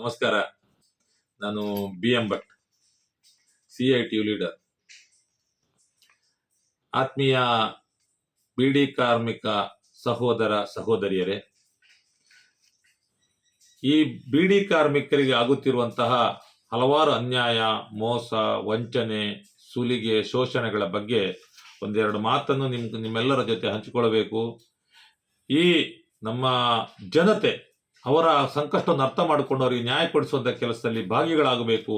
ನಮಸ್ಕಾರ. ನಾನು B M Bhat, C I T leader. ಆತ್ಮೀಯ ಬಿಡಿ ಕಾರ್ಮಿಕ ಸಹೋದರ ಸಹೋದರಿಯರೇ, ಈ ಬಿಡಿ ಕಾರ್ಮಿಕರಿಗೆ ಆಗುತ್ತಿರುವಂತಹ ಹಲವಾರು ಅನ್ಯಾಯ, ಮೋಸ, ವಂಚನೆ, ಸುಲಿಗೆ, ಶೋಷಣೆಗಳ ಬಗ್ಗೆ ಒಂದೆರಡು ಮಾತನ್ನು ನಿಮ್ ನಿಮ್ಮೆಲ್ಲರ ಜೊತೆ ಹಂಚಿಕೊಳ್ಳಬೇಕು. ಈ ನಮ್ಮ ಜನತೆ ಅವರ ಸಂಕಷ್ಟವನ್ನು ಅರ್ಥ ಮಾಡಿಕೊಂಡು ಅವರಿಗೆ ನ್ಯಾಯ ಕೊಡಿಸುವಂಥ ಕೆಲಸದಲ್ಲಿ ಭಾಗಿಗಳಾಗಬೇಕು.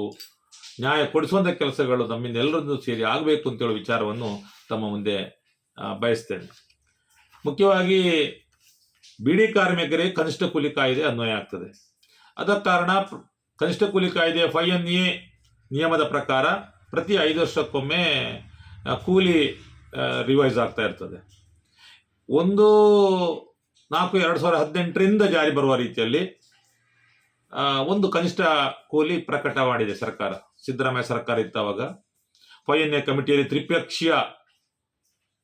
ನ್ಯಾಯ ಕೊಡಿಸುವಂಥ ಕೆಲಸಗಳು ನಮ್ಮಿಂದ ಎಲ್ಲರನ್ನೂ ಸೇರಿ ಆಗಬೇಕು ಅಂತೇಳೋ ವಿಚಾರವನ್ನು ತಮ್ಮ ಮುಂದೆ ಬಯಸ್ತೇನೆ. ಮುಖ್ಯವಾಗಿ ಬಿಡಿ ಕಾರ್ಮಿಕರಿಗೆ ಕನಿಷ್ಠ ಕೂಲಿ ಕಾಯ್ದೆ ಅನ್ವಯ ಆಗ್ತದೆ. ಅದರ ಕಾರಣ ಕನಿಷ್ಠ ಕೂಲಿ ಕಾಯ್ದೆ ಫೈ ಎನ್ ಎ ನಿಯಮದ ಪ್ರಕಾರ ಪ್ರತಿ ಐದು ವರ್ಷಕ್ಕೊಮ್ಮೆ ಕೂಲಿ ರಿವೈಸ್ ಆಗ್ತಾ ಇರ್ತದೆ. ಒಂದು ನಾಲ್ಕು ಎರಡು ಸಾವಿರದ ಹದಿನೆಂಟರಿಂದ ಜಾರಿ ಬರುವ ರೀತಿಯಲ್ಲಿ ಒಂದು ಕನಿಷ್ಠ ಕೂಲಿ ಪ್ರಕಟ ಮಾಡಿದೆ ಸರ್ಕಾರ. ಸಿದ್ದರಾಮಯ್ಯ ಸರ್ಕಾರ ಇತ್ತವಾಗ. ಎ ಕಮಿಟಿಯಲ್ಲಿ ತ್ರಿಪಕ್ಷೀಯ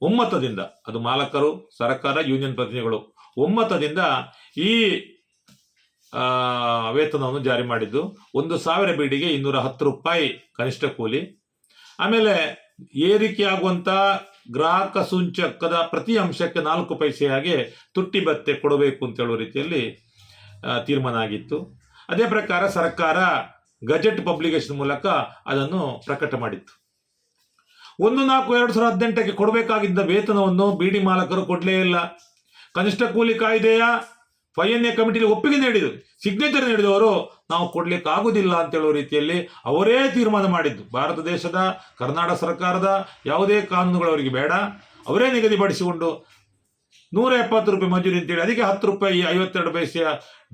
ಒಮ್ಮತದಿಂದ, ಅದು ಮಾಲಕರು, ಸರ್ಕಾರ, ಯೂನಿಯನ್ ಪ್ರತಿನಿಧಿಗಳು ಒಮ್ಮತದಿಂದ ಈ ವೇತನವನ್ನು ಜಾರಿ ಮಾಡಿದ್ದು, ಒಂದು ಸಾವಿರ ಬೀಡಿಗೆ ಇನ್ನೂರ ಹತ್ತು ರೂಪಾಯಿ ಕನಿಷ್ಠ ಕೂಲಿ. ಆಮೇಲೆ ಏರಿಕೆಯಾಗುವಂತ ಗ್ರಾಹಕ ಸೂಚಕದ ಪ್ರತಿ ಅಂಶಕ್ಕೆ ನಾಲ್ಕು ಪೈಸೆ ಹಾಗೆ ತುಟ್ಟಿ ಭತ್ತೆ ಕೊಡಬೇಕು ಅಂತ ಹೇಳುವ ರೀತಿಯಲ್ಲಿ ತೀರ್ಮಾನ ಆಗಿತ್ತು. ಅದೇ ಪ್ರಕಾರ ಸರ್ಕಾರ ಗಜೆಟ್ ಪಬ್ಲಿಕೇಶನ್ ಮೂಲಕ ಅದನ್ನು ಪ್ರಕಟ ಮಾಡಿತ್ತು. ಒಂದು ನಾಲ್ಕು ಎರಡು ಸಾವಿರದ ಹದಿನೆಂಟಕ್ಕೆ ಕೊಡಬೇಕಾಗಿದ್ದ ವೇತನವನ್ನು ಬಿಡಿ ಮಾಲಕರು ಕೊಡಲೇ ಇಲ್ಲ. ಕನಿಷ್ಠ ಕೂಲಿ ಕಾಯ್ದೆಯ? ಫೈ ಎನ್ ಎ ಕಮಿಟಿಗೆ ಒಪ್ಪಿಗೆ ನೀಡಿದ್ರು. ಸಿಗ್ನೇಚರ್ ನೀಡಿದವರು, ನಾವು ಕೊಡ್ಲಿಕ್ಕೆ ಆಗುದಿಲ್ಲ ಅಂತ ಹೇಳುವ ರೀತಿಯಲ್ಲಿ ಅವರೇ ತೀರ್ಮಾನ ಮಾಡಿದ್ದು. ಭಾರತ ದೇಶದ, ಕರ್ನಾಟಕ ಸರ್ಕಾರದ ಯಾವುದೇ ಕಾನೂನುಗಳು ಅವರಿಗೆ ಬೇಡ. ಅವರೇ ನಿಗದಿಪಡಿಸಿಕೊಂಡು ನೂರ ಎಪ್ಪತ್ತು ರೂಪಾಯಿ ಮಜೂರಿ ಅಂತೇಳಿ, ಅದಕ್ಕೆ ಹತ್ತು ರೂಪಾಯಿ ಐವತ್ತೆರಡು ಪೈಸೆಯ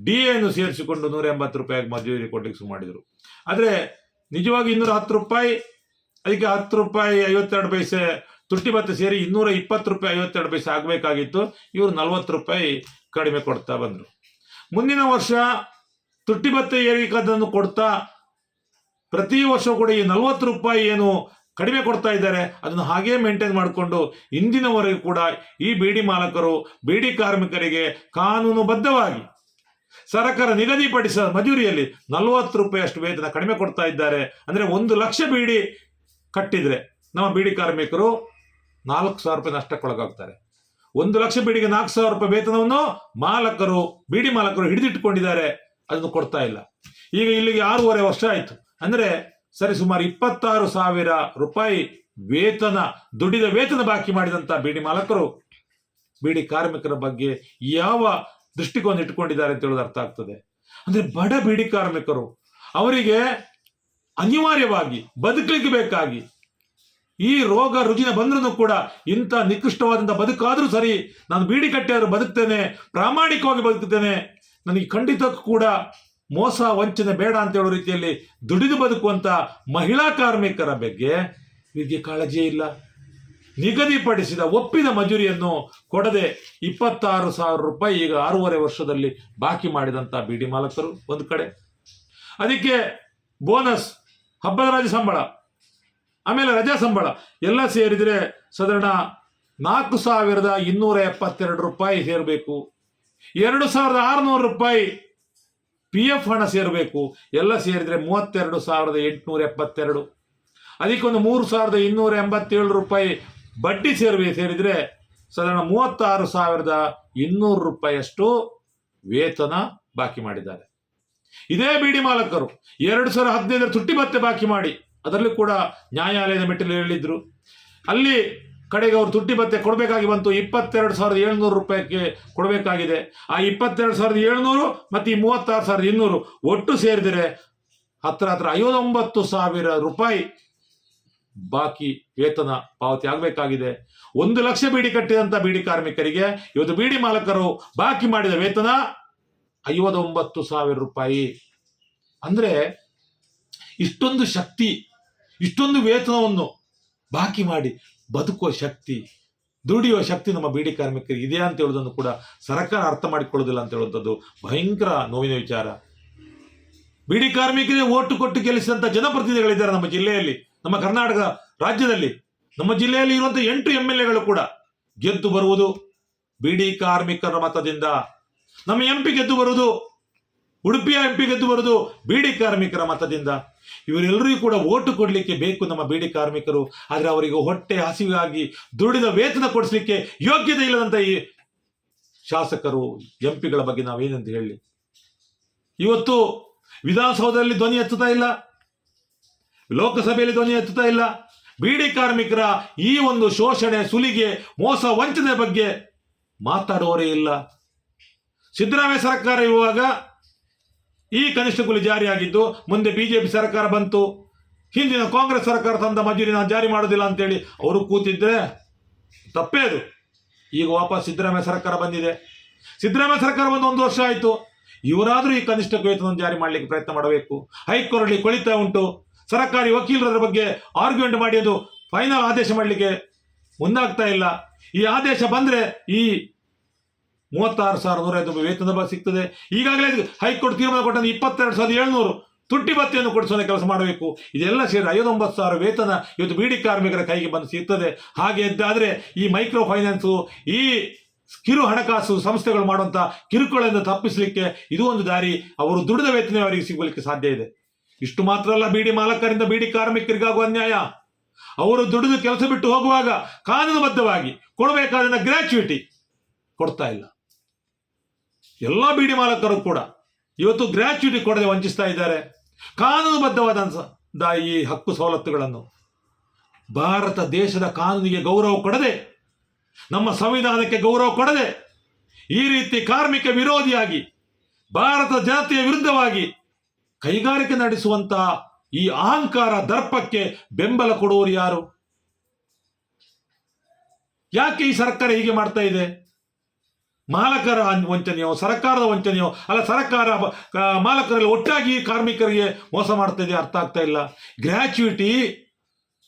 ಡಿ ಎನ್ನು ಸೇರಿಸಿಕೊಂಡು ನೂರ ಎಂಬತ್ತು ರೂಪಾಯಿ ಮಜೂರಿ ಕೊಡ್ಲಿಕ್ಕೆ ಶುರು ಮಾಡಿದರು. ಆದರೆ ನಿಜವಾಗಿ ಇನ್ನೂರ ಹತ್ತು ರೂಪಾಯಿ, ಅದಕ್ಕೆ ಹತ್ತು ರೂಪಾಯಿ ಐವತ್ತೆರಡು ಪೈಸೆ ತುಟ್ಟಿ ಭತ್ತ ಸೇರಿ ಇನ್ನೂರ ಇಪ್ಪತ್ತು ರೂಪಾಯಿ ಐವತ್ತೆರಡು ಪೈಸೆ ಆಗಬೇಕಾಗಿತ್ತು. ಇವರು ನಲ್ವತ್ತು ರೂಪಾಯಿ ಕಡಿಮೆ ಕೊಡ್ತಾ ಬಂದರು. ಮುಂದಿನ ವರ್ಷ ತುಟ್ಟಿ ಭತ್ತ ಏರಿಕೆದನ್ನು ಕೊಡ್ತಾ ಪ್ರತಿ ವರ್ಷ ಕೂಡ ಈ ನಲವತ್ತು ರೂಪಾಯಿ ಏನು ಕಡಿಮೆ ಕೊಡ್ತಾ ಇದ್ದಾರೆ, ಅದನ್ನು ಹಾಗೇ ಮೇಂಟೈನ್ ಮಾಡಿಕೊಂಡು ಇಂದಿನವರೆಗೂ ಕೂಡ ಈ ಬೀಡಿ ಮಾಲಕರು, ಬೀಡಿ ಕಾರ್ಮಿಕರಿಗೆ ಕಾನೂನುಬದ್ಧವಾಗಿ ಸರ್ಕಾರ ನಿಗದಿಪಡಿಸಿದ ಮಜೂರಿಯಲ್ಲಿ ನಲವತ್ತು ರೂಪಾಯಿ ಅಷ್ಟು ವೇತನ ಕಡಿಮೆ ಕೊಡ್ತಾ ಇದ್ದಾರೆ. ಅಂದರೆ ಒಂದು ಲಕ್ಷ ಬೀಡಿ ಕಟ್ಟಿದರೆ ನಮ್ಮ ಬೀಡಿ ಕಾರ್ಮಿಕರು ನಾಲ್ಕು ಸಾವಿರ ರೂಪಾಯಿ ನಷ್ಟಕ್ಕೊಳಗಾಗ್ತಾರೆ ಒಂದು ಲಕ್ಷ ಬೀಡಿಗೆ ನಾಲ್ಕು ಸಾವಿರ ರೂಪಾಯಿ ವೇತನವನ್ನು ಮಾಲಕರು, ಬೀಡಿ ಮಾಲಕರು ಹಿಡಿದಿಟ್ಟುಕೊಂಡಿದ್ದಾರೆ. ಅದನ್ನು ಕೊಡ್ತಾ ಇಲ್ಲ. ಈಗ ಇಲ್ಲಿಗೆ ಆರೂವರೆ ವರ್ಷ ಆಯಿತು. ಅಂದರೆ ಸರಿ, ಸುಮಾರು ಇಪ್ಪತ್ತಾರು ಸಾವಿರ ರೂಪಾಯಿ ವೇತನ ದುಡಿದ ವೇತನ ಬಾಕಿ ಮಾಡಿದಂಥ ಬೀಡಿ ಮಾಲಕರು, ಬೀಡಿ ಕಾರ್ಮಿಕರ ಬಗ್ಗೆ ಯಾವ ದೃಷ್ಟಿಕೋನ ಇಟ್ಕೊಂಡಿದ್ದಾರೆ ಅಂತ ಹೇಳೋದು ಅರ್ಥ ಆಗ್ತದೆ. ಅಂದರೆ ಬಡ ಬೀಡಿ ಕಾರ್ಮಿಕರು, ಅವರಿಗೆ ಅನಿವಾರ್ಯವಾಗಿ ಬದುಕಲಿಕ್ಕೆ ಬೇಕಾಗಿ ಈ ರೋಗ ರುಜಿನ ಬಂದ್ರೂ ಕೂಡ ಇಂಥ ನಿಕೃಷ್ಟವಾದಂಥ ಬದುಕಾದರೂ ಸರಿ ನಾನು ಬೀಡಿ ಕಟ್ಟಿಯಾದ್ರೂ ಬದುಕ್ತೇನೆ, ಪ್ರಾಮಾಣಿಕವಾಗಿ ಬದುಕುತ್ತೇನೆ ನನಗೆ ಖಂಡಿತಕ್ಕೂ ಕೂಡ ಮೋಸ, ವಂಚನೆ ಬೇಡ ಅಂತ ಹೇಳೋ ರೀತಿಯಲ್ಲಿ ದುಡಿದು ಬದುಕುವಂಥ ಮಹಿಳಾ ಕಾರ್ಮಿಕರ ಬಗ್ಗೆ ಇದಕ್ಕೆ ಕಾಳಜಿ ಇಲ್ಲ. ನಿಗದಿಪಡಿಸಿದ ಒಪ್ಪಿದ ಮಜೂರಿಯನ್ನು ಕೊಡದೆ ಇಪ್ಪತ್ತಾರು ಸಾವಿರ ರೂಪಾಯಿ ಈಗ ಆರೂವರೆ ವರ್ಷದಲ್ಲಿ ಬಾಕಿ ಮಾಡಿದಂಥ ಬಿ ಡಿ ಮಾಲಕರು ಒಂದು ಕಡೆ. ಅದಕ್ಕೆ ಬೋನಸ್, ಹಬ್ಬದ ರಾಜ ಸಂಬಳ. ಆಮೇಲೆ ರಜಾ ಸಂಬಳ. ಎಲ್ಲ ಸೇರಿದರೆ ಸಾಧಾರಣ ನಾಲ್ಕು ಸಾವಿರದ ಇನ್ನೂರ ಎಪ್ಪತ್ತೆರಡು ರೂಪಾಯಿ ಸೇರಬೇಕು. ಎರಡು ಸಾವಿರದ ಆರುನೂರು ರೂಪಾಯಿ ಪಿ ಎಫ್ ಹಣ ಸೇರಬೇಕು. ಎಲ್ಲ ಸೇರಿದರೆ ಮೂವತ್ತೆರಡು ಸಾವಿರದ ಎಂಟುನೂರ ಎಪ್ಪತ್ತೆರಡು. ಅದಕ್ಕೊಂದು ಮೂರು ಸಾವಿರದ ಇನ್ನೂರ ಎಂಬತ್ತೇಳು ರೂಪಾಯಿ ಬಡ್ಡಿ ಸೇರಿ ಸೇರಿದರೆ ಸಾಧಾರಣ ಮೂವತ್ತಾರು ಸಾವಿರದ ಇನ್ನೂರು ರೂಪಾಯಿಯಷ್ಟು ವೇತನ ಬಾಕಿ ಮಾಡಿದ್ದಾರೆ. ಇದೇ ಬಿಡಿ ಮಾಲಕರು. ಎರಡು ಸಾವಿರದ ಹದಿನೈದರ ತುಟ್ಟಿ ಮತ್ತೆ ಬಾಕಿ ಮಾಡಿ. ಅದರಲ್ಲೂ ಕೂಡ ನ್ಯಾಯಾಲಯದ ಮೆಟ್ಟಿಲು ಹೇಳಿದ್ರು. ಅಲ್ಲಿ ಕಡೆಗೆ ಅವರು ತುಟ್ಟಿ ಭತ್ತೆ ಕೊಡಬೇಕಾಗಿ ಬಂತು. ಇಪ್ಪತ್ತೆರಡು ಸಾವಿರದ ಏಳ್ನೂರು ರೂಪಾಯಿಗೆ ಕೊಡಬೇಕಾಗಿದೆ. ಆ ಇಪ್ಪತ್ತೆರಡು ಸಾವಿರದ ಏಳ್ನೂರು ಮತ್ತು ಈ ಮೂವತ್ತಾರು ಸಾವಿರದ ಇನ್ನೂರು ಒಟ್ಟು ಸೇರಿದರೆ ಹತ್ರ ಹತ್ರ ಐವತ್ತೊಂಬತ್ತು ಸಾವಿರ ರೂಪಾಯಿ ಬಾಕಿ ವೇತನ ಪಾವತಿ ಆಗಬೇಕಾಗಿದೆ. ಒಂದು ಲಕ್ಷ ಬೀಡಿ ಕಟ್ಟಿದಂಥ ಬೀಡಿ ಕಾರ್ಮಿಕರಿಗೆ ಇವತ್ತು ಬೀಡಿ ಮಾಲಕರು ಬಾಕಿ ಮಾಡಿದ ವೇತನ ಐವತ್ತೊಂಬತ್ತು ಸಾವಿರ ರೂಪಾಯಿ. ಅಂದರೆ ಇಷ್ಟೊಂದು ಶಕ್ತಿ ಇಷ್ಟೊಂದು ವೇತನವನ್ನು ಬಾಕಿ ಮಾಡಿ ಬದುಕುವ ಶಕ್ತಿ, ದುಡಿಯುವ ಶಕ್ತಿ ನಮ್ಮ ಬೀಡಿ ಕಾರ್ಮಿಕರಿಗೆ ಇದೆ ಅಂತ ಹೇಳೋದನ್ನು ಕೂಡ ಸರ್ಕಾರ ಅರ್ಥ ಮಾಡಿಕೊಳ್ಳೋದಿಲ್ಲ ಅಂತ ಹೇಳುವಂಥದ್ದು ಭಯಂಕರ ನೋವಿನ ವಿಚಾರ. ಬೀಡಿ ಕಾರ್ಮಿಕರಿಗೆ ಓಟು ಕೊಟ್ಟು ಗೆಲ್ಲಿಸಿದಂಥ ಜನಪ್ರತಿನಿಧಿಗಳಿದ್ದಾರೆ ನಮ್ಮ ಜಿಲ್ಲೆಯಲ್ಲಿ, ನಮ್ಮ ಕರ್ನಾಟಕ ರಾಜ್ಯದಲ್ಲಿ. ನಮ್ಮ ಜಿಲ್ಲೆಯಲ್ಲಿ ಇರುವಂಥ ಎಂಟು ಎಂ ಎಲ್ ಎಗಳು ಕೂಡ ಗೆದ್ದು ಬರುವುದು ಬೀಡಿ ಕಾರ್ಮಿಕರ ಮತದಿಂದ. ನಮ್ಮ ಎಂ ಪಿ ಗೆದ್ದು ಬರುವುದು, ಉಡುಪಿಯ ಎಂ ಪಿ ಗೆದ್ದು ಬರುವುದು ಬೀಡಿ ಕಾರ್ಮಿಕರ ಮತದಿಂದ. ಇವರೆಲ್ಲರಿಗೂ ಕೂಡ ಓಟು ಕೊಡಲಿಕ್ಕೆ ಬೇಕು ನಮ್ಮ ಬೀಡಿ ಕಾರ್ಮಿಕರು. ಆದರೆ ಅವರಿಗೆ ಹೊಟ್ಟೆ ಹಸಿವಾಗಿ ದುಡಿದ ವೇತನ ಕೊಡಿಸ್ಲಿಕ್ಕೆ ಯೋಗ್ಯತೆ ಇಲ್ಲದಂತ ಈ ಶಾಸಕರು ಎಂ ಪಿಗಳ ಬಗ್ಗೆ ನಾವೇನಂತ ಹೇಳಿ. ಇವತ್ತು ವಿಧಾನಸೌಧದಲ್ಲಿ ಧ್ವನಿ ಎತ್ತುತ್ತಾ ಇಲ್ಲ. ಲೋಕಸಭೆಯಲ್ಲಿ ಧ್ವನಿ ಎತ್ತುತ್ತಾ ಇಲ್ಲ. ಬೀಡಿ ಕಾರ್ಮಿಕರ ಈ ಒಂದು ಶೋಷಣೆ, ಸುಲಿಗೆ, ಮೋಸ, ವಂಚನೆ ಬಗ್ಗೆ ಮಾತಾಡುವವರೇ ಇಲ್ಲ. ಸಿದ್ದರಾಮಯ್ಯ ಸರ್ಕಾರ ಇರುವಾಗ ಈ ಕನಿಷ್ಠ ಕೂಲಿ ಜಾರಿಯಾಗಿದ್ದು ಮುಂದೆ ಬಿಜೆಪಿ ಸರ್ಕಾರ ಬಂತು. ಹಿಂದಿನ ಕಾಂಗ್ರೆಸ್ ಸರ್ಕಾರ ತಂದ ಮಜೂರಿ ನಾನು ಜಾರಿ ಮಾಡೋದಿಲ್ಲ ಅಂತೇಳಿ ಅವರು ಕೂತಿದ್ರೆ ತಪ್ಪೇ ಅದು. ಈಗ ವಾಪಸ್ ಸಿದ್ದರಾಮಯ್ಯ ಸರ್ಕಾರ ಬಂದಿದೆ. ಸಿದ್ದರಾಮಯ್ಯ ಸರ್ಕಾರ ಬಂದು ಒಂದು ವರ್ಷ ಆಯಿತು. ಇವರಾದರೂ ಈ ಕನಿಷ್ಠ ವೇತನ ಜಾರಿ ಮಾಡಲಿಕ್ಕೆ ಪ್ರಯತ್ನ ಮಾಡಬೇಕು. ಹೈಕೋರ್ಟಲ್ಲಿ ಕೊಳಿತಾ ಉಂಟು. ಸರ್ಕಾರಿ ವಕೀಲರ ಬಗ್ಗೆ ಆರ್ಗ್ಯುಮೆಂಟ್ ಮಾಡಿ ಅದು ಫೈನಲ್ ಆದೇಶ ಮಾಡಲಿಕ್ಕೆ ಮುಂದಾಗ್ತಾ ಇಲ್ಲ. ಈ ಆದೇಶ ಬಂದರೆ ಈ ಮೂವತ್ತಾರು ಸಾವಿರ ನೂರ ಐದು ರೂಪಾಯಿ ವೇತನ ಬ- ಸಿಗ್ತದೆ. ಈಗಾಗಲೇ ಹೈಕೋರ್ಟ್ ತೀರ್ಮಾನ ಕೊಟ್ಟಂತೆ ಇಪ್ಪತ್ತೆರಡು ಸಾವಿರದ ಏಳ್ನೂರು ತುಟ್ಟಿ ಬತ್ತಿಯನ್ನು ಕೊಡಿಸೋ ಕೆಲಸ ಮಾಡಬೇಕು. ಇದೆಲ್ಲ ಸೇರಿ ಐವತ್ತೊಂಬತ್ತು ಸಾವಿರ ವೇತನ ಇವತ್ತು ಬೀಡಿ ಕಾರ್ಮಿಕರ ಕೈಗೆ ಬಂದು ಸಿಗ್ತದೆ. ಹಾಗೆ ಇದ್ದಾದರೆ ಈ ಮೈಕ್ರೋ ಫೈನಾನ್ಸು, ಈ ಕಿರು ಹಣಕಾಸು ಸಂಸ್ಥೆಗಳು ಮಾಡುವಂಥ ಕಿರುಕುಳದಿಂದ ತಪ್ಪಿಸಲಿಕ್ಕೆ ಇದು ಒಂದು ದಾರಿ. ಅವರು ದುಡಿದ ವೇತನ ಅವರಿಗೆ ಸಿಗಲಿಕ್ಕೆ ಸಾಧ್ಯ ಇದೆ. ಇಷ್ಟು ಮಾತ್ರ ಅಲ್ಲ, ಬೀಡಿ ಮಾಲಕರಿಂದ ಬೀಡಿ ಕಾರ್ಮಿಕರಿಗಾಗುವ ಅನ್ಯಾಯ. ಅವರು ದುಡಿದು ಕೆಲಸ ಬಿಟ್ಟು ಹೋಗುವಾಗ ಕಾನೂನುಬದ್ಧವಾಗಿ ಕೊಡಬೇಕಾದ ಗ್ರ್ಯಾಚುಯಿಟಿ ಕೊಡ್ತಾ ಇಲ್ಲ. ಎಲ್ಲ ಬೀಡಿ ಮಾಲಕರು ಕೂಡ ಇವತ್ತು ಗ್ರ್ಯಾಚ್ಯುಟಿ ಕೊಡದೆ ವಂಚಿಸ್ತಾ ಇದ್ದಾರೆ. ಕಾನೂನುಬದ್ಧವಾದ ಈ ಹಕ್ಕು ಸವಲತ್ತುಗಳನ್ನು ಭಾರತ ದೇಶದ ಕಾನೂನಿಗೆ ಗೌರವ ಕೊಡದೆ, ನಮ್ಮ ಸಂವಿಧಾನಕ್ಕೆ ಗೌರವ ಕೊಡದೆ, ಈ ರೀತಿ ಕಾರ್ಮಿಕ ವಿರೋಧಿಯಾಗಿ, ಭಾರತ ಜನತೆಯ ವಿರುದ್ಧವಾಗಿ ಕೈಗಾರಿಕೆ ನಡೆಸುವಂತಹ ಈ ಅಹಂಕಾರ ದರ್ಪಕ್ಕೆ ಬೆಂಬಲ ಕೊಡುವರು ಯಾರು? ಯಾಕೆ ಈ ಸರ್ಕಾರ ಹೀಗೆ ಮಾಡ್ತಾ ಇದೆ? ಮಾಲಕರ ವಂಚನೆಯೋ, ಸರ್ಕಾರದ ವಂಚನೆಯೋ, ಅಲ್ಲ ಸರ್ಕಾರ ಮಾಲಕರಲ್ಲಿ ಒಟ್ಟಾಗಿ ಕಾರ್ಮಿಕರಿಗೆ ಮೋಸ ಮಾಡ್ತಾ ಇದೆ ಅರ್ಥ ಆಗ್ತಾ ಇಲ್ಲ. ಗ್ರ್ಯಾಚ್ಯುಯಿಟಿ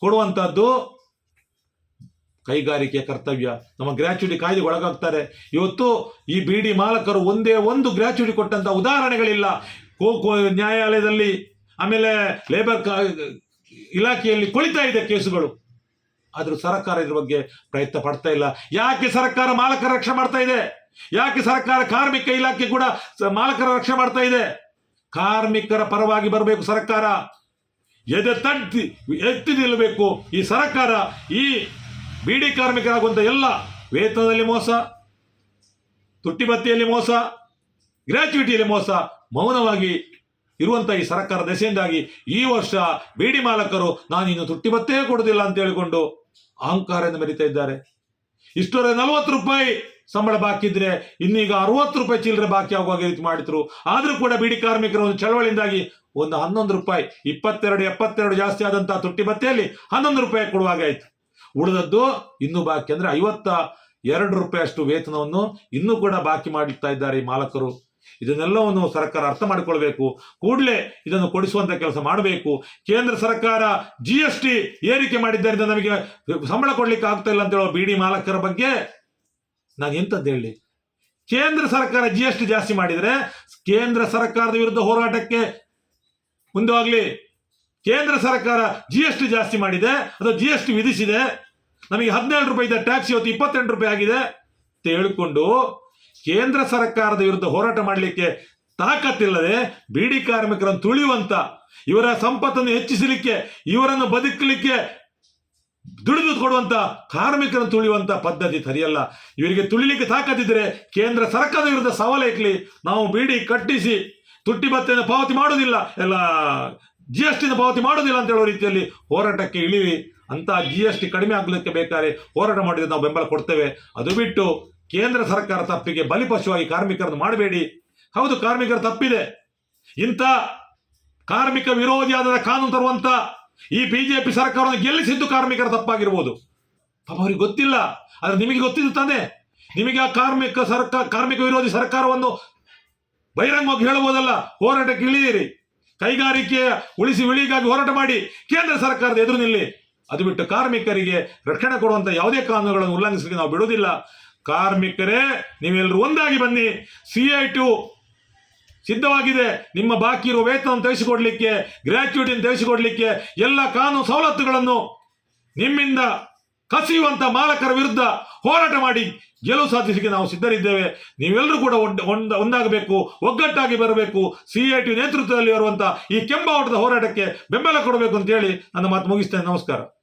ಕೊಡುವಂಥದ್ದು ಕೈಗಾರಿಕೆ ಕರ್ತವ್ಯ. ನಮ್ಮ ಗ್ರ್ಯಾಚ್ಯುಟಿ ಕಾಯ್ದೆಗೆ ಒಳಗಾಗ್ತಾರೆ. ಇವತ್ತು ಈ ಬಿಡಿ ಮಾಲಕರು ಒಂದೇ ಒಂದು ಗ್ರ್ಯಾಚ್ಯುಟಿ ಕೊಟ್ಟಂಥ ಉದಾಹರಣೆಗಳಿಲ್ಲ. ಕೋ ನ್ಯಾಯಾಲಯದಲ್ಲಿ ಆಮೇಲೆ ಲೇಬರ್ ಇಲಾಖೆಯಲ್ಲಿ ಕೊಳಿತಾ ಇದೆ ಕೇಸುಗಳು. ಆದರೂ ಸರ್ಕಾರ ಇದ್ರ ಬಗ್ಗೆ ಪ್ರಯತ್ನ ಪಡ್ತಾ ಇಲ್ಲ. ಯಾಕೆ ಸರ್ಕಾರ ಮಾಲಕರ ರಕ್ಷಣೆ ಮಾಡ್ತಾ ಇದೆ? ಯಾಕೆ ಸರ್ಕಾರ ಕಾರ್ಮಿಕ ಇಲಾಖೆ ಕೂಡ ಮಾಲಕರ ರಕ್ಷಣೆ ಮಾಡ್ತಾ ಇದೆ? ಕಾರ್ಮಿಕರ ಪರವಾಗಿ ಬರಬೇಕು ಸರ್ಕಾರ. ಎದೆ ತಟ್ಟಿ, ಎತ್ತಿ ನಿಲ್ಲಬೇಕು ಈ ಸರ್ಕಾರ, ಈ ಬಿಡಿ ಕಾರ್ಮಿಕರಾಗುವಂಥ ಎಲ್ಲ. ವೇತನದಲ್ಲಿ ಮೋಸ ತುಟ್ಟಿ ಭತ್ಯೆಯಲ್ಲಿ ಮೋಸ ಗ್ರ್ಯಾಚ್ಯುಟಿಯಲ್ಲಿ ಮೋಸ, ಮೌನವಾಗಿ ಇರುವಂಥ ಈ ಸರ್ಕಾರ ದೆಸೆಯಿಂದಾಗಿ ಈ ವರ್ಷ ಬಿಡಿ ಮಾಲಕರು ನಾನು ಇನ್ನು ತುಟ್ಟಿ ಬತ್ತೆಯೇ ಕೊಡುವುದಿಲ್ಲ ಅಂತ ಹೇಳಿಕೊಂಡು ಅಹಂಕಾರದಿಂದ ಮೆರಿತಾ ಇದ್ದಾರೆ. ಇಷ್ಟೊರೆ ನಲವತ್ತು ರೂಪಾಯಿ ಸಂಬಳ ಬಾಕಿ ಇದ್ರೆ ಇನ್ನೀಗ ಅರವತ್ತು ರೂಪಾಯಿ ಚಿಲ್ಲರೆ ಬಾಕಿ ಆಗುವಾಗ ರೀತಿ ಮಾಡಿದ್ರು. ಆದರೂ ಕೂಡ ಬಿಡಿ ಕಾರ್ಮಿಕರ ಒಂದು ಚಳವಳಿಯಿಂದಾಗಿ ಒಂದು ಹನ್ನೊಂದು ರೂಪಾಯಿ, ಇಪ್ಪತ್ತೆರಡು, ಎಪ್ಪತ್ತೆರಡು ಜಾಸ್ತಿ ಆದಂತಹ ತುಟ್ಟಿ ಬತ್ತೆಯಲ್ಲಿ ಹನ್ನೊಂದು ರೂಪಾಯಿ ಕೊಡುವಾಗ ಆಯ್ತು. ಉಳಿದದ್ದು ಇನ್ನೂ ಬಾಕಿ ಅಂದ್ರೆ ಐವತ್ತ ಎರಡು ರೂಪಾಯಿ ಅಷ್ಟು ವೇತನವನ್ನು ಇನ್ನೂ ಕೂಡ ಬಾಕಿ ಮಾಡುತ್ತಾ ಇದ್ದಾರೆ ಈ ಮಾಲಕರು. ಇದನ್ನೆಲ್ಲವನ್ನು ಸರ್ಕಾರ ಅರ್ಥ ಮಾಡಿಕೊಳ್ಬೇಕು. ಕೂಡಲೇ ಇದನ್ನು ಕೊಡಿಸುವಂತ ಕೆಲಸ ಮಾಡಬೇಕು. ಕೇಂದ್ರ ಸರ್ಕಾರ ಜಿ ಎಸ್ ಟಿ ಏರಿಕೆ ಮಾಡಿದ್ದರಿಂದ ನಮಗೆ ಸಂಬಳ ಕೊಡ್ಲಿಕ್ಕೆ ಆಗ್ತಾ ಇಲ್ಲ ಅಂತ ಹೇಳೋ ಬಿಡಿ ಮಾಲಕರ ಬಗ್ಗೆ ನಾನು ಎಂಥದ್ದು ಹೇಳಿ? ಕೇಂದ್ರ ಸರ್ಕಾರ ಜಿ ಎಸ್ ಟಿ ಜಾಸ್ತಿ ಮಾಡಿದರೆ ಕೇಂದ್ರ ಸರ್ಕಾರದ ವಿರುದ್ಧ ಹೋರಾಟಕ್ಕೆ ಮುಂದೆ ಹೋಗ್ಲಿ. ಕೇಂದ್ರ ಸರ್ಕಾರ ಜಿ ಎಸ್ ಟಿ ಜಾಸ್ತಿ ಮಾಡಿದೆ, ಅದು ಜಿ ಎಸ್ ಟಿ ವಿಧಿಸಿದೆ. ನಮಗೆ ಹದಿನೇಳು ರೂಪಾಯಿ ಇದೆ, ಟ್ಯಾಕ್ಸ್ ಇವತ್ತು ಇಪ್ಪತ್ತೆಂಟು ರೂಪಾಯಿ ಆಗಿದೆ ಅಂತ ಹೇಳಿಕೊಂಡು ಕೇಂದ್ರ ಸರ್ಕಾರದ ವಿರುದ್ಧ ಹೋರಾಟ ಮಾಡಲಿಕ್ಕೆ ತಾಕತ್ತಿಲ್ಲದೆ ಬೀಡಿ ಕಾರ್ಮಿಕರನ್ನು ತುಳಿಯುವಂತ, ಇವರ ಸಂಪತ್ತನ್ನು ಹೆಚ್ಚಿಸಲಿಕ್ಕೆ, ಇವರನ್ನು ಬದುಕಲಿಕ್ಕೆ ದುಡಿದು ಕೊಡುವಂತ ಕಾರ್ಮಿಕರನ್ನು ತುಳಿಯುವಂತ ಪದ್ಧತಿ ಸರಿಯಲ್ಲ. ಇವರಿಗೆ ತುಳಿಲಿಕ್ಕೆ ತಾಕತ್ತಿದ್ರೆ ಕೇಂದ್ರ ಸರ್ಕಾರದ ವಿರುದ್ಧ ಸವಾಲು ಇರಲಿ ನಾವು ಬೀಡಿ ಕಟ್ಟಿಸಿ ತುಟ್ಟಿ ಭತ್ತೆಯನ್ನು ಪಾವತಿ ಮಾಡುವುದಿಲ್ಲ, ಎಲ್ಲ ಜಿ ಎಸ್ ಟಿನ ಪಾವತಿ ಮಾಡೋದಿಲ್ಲ ಅಂತ ಹೇಳೋ ರೀತಿಯಲ್ಲಿ ಹೋರಾಟಕ್ಕೆ ಇಳಿವಿ ಅಂತ ಜಿ ಎಸ್ ಟಿ ಕಡಿಮೆ ಆಗಲಿಕ್ಕೆ ಬೇಕಾದ್ರೆ ಹೋರಾಟ ಮಾಡಿದ್ರೆ ನಾವು ಬೆಂಬಲ ಕೊಡ್ತೇವೆ. ಅದು ಬಿಟ್ಟು ಕೇಂದ್ರ ಸರ್ಕಾರ ತಪ್ಪಿಗೆ ಬಲಿಪಶುವಾಗಿ ಕಾರ್ಮಿಕರನ್ನು ಮಾಡಬೇಡಿ. ಹೌದು, ಕಾರ್ಮಿಕರ ತಪ್ಪಿದೆ. ಇಂಥ ಕಾರ್ಮಿಕ ವಿರೋಧಿಯಾದ ಕಾನೂನು ತರುವಂತ ಈ ಬಿಜೆಪಿ ಸರ್ಕಾರವನ್ನು ಗೆಲ್ಲಿಸಿದ್ದು ಕಾರ್ಮಿಕರ ತಪ್ಪಾಗಿರ್ಬೋದು. ಪಾಪ ಅವ್ರಿಗೆ ಗೊತ್ತಿಲ್ಲ. ಆದ್ರೆ ನಿಮಗೆ ಗೊತ್ತಿದ್ದು ತಾನೆ. ನಿಮಗೆ ಆ ಕಾರ್ಮಿಕ ಸರ್ಕಾರ ಕಾರ್ಮಿಕ ವಿರೋಧಿ ಸರ್ಕಾರವನ್ನು ಬಹಿರಂಗವಾಗಿ ಹೇಳಬಹುದಲ್ಲ? ಹೋರಾಟಕ್ಕೆ ಇಳಿಯಿರಿ. ಕೈಗಾರಿಕೆಯ ಉಳಿಸಿ ಉಳಿಗಾಗಿ ಹೋರಾಟ ಮಾಡಿ. ಕೇಂದ್ರ ಸರ್ಕಾರದ ಎದುರು ನಿಲ್ಲಿ. ಅದು ಬಿಟ್ಟು ಕಾರ್ಮಿಕರಿಗೆ ರಕ್ಷಣೆ ಕೊಡುವಂತ ಯಾವುದೇ ಕಾನೂನುಗಳನ್ನು ಉಲ್ಲಂಘಿಸಲಿಕ್ಕೆ ನಾವು ಬಿಡುವುದಿಲ್ಲ. ಕಾರ್ಮಿಕರೇ ನೀವೆಲ್ಲರೂ ಒಂದಾಗಿ ಬನ್ನಿ. ಸಿ ಐ ಟು ಸಿದ್ಧವಾಗಿದೆ. ನಿಮ್ಮ ಬಾಕಿ ಇರುವ ವೇತನ ತೆಗೆಸಿಕೊಡ್ಲಿಕ್ಕೆ ಗ್ರ್ಯಾಚ್ಯುಟಿಯನ್ನು ತೆಗೆಸಿಕೊಡ್ಲಿಕ್ಕೆ ಎಲ್ಲ ಕಾನೂನು ಸವಲತ್ತುಗಳನ್ನು ನಿಮ್ಮಿಂದ ಕಸಿಯುವಂತ ಮಾಲಕರ ವಿರುದ್ಧ ಹೋರಾಟ ಮಾಡಿ ಗೆಲುವು ಸಾಧಿಸಲಿಕ್ಕೆ ನಾವು ಸಿದ್ಧರಿದ್ದೇವೆ. ನೀವೆಲ್ಲರೂ ಕೂಡ ಒಂದ್- ಒಂದ್- ಒಂದಾಗಬೇಕು, ಒಗ್ಗಟ್ಟಾಗಿ ಬರಬೇಕು. ಸಿ ಐ ಟಿ ನೇತೃತ್ವದಲ್ಲಿ ಬರುವಂತಹ ಈ ಕೆಂಬಾವಟದ ಹೋರಾಟಕ್ಕೆ ಬೆಂಬಲ ಕೊಡಬೇಕು ಅಂತ ಹೇಳಿ ನನ್ನ ಮಾತು ಮುಗಿಸ್ತೇನೆ. ನಮಸ್ಕಾರ.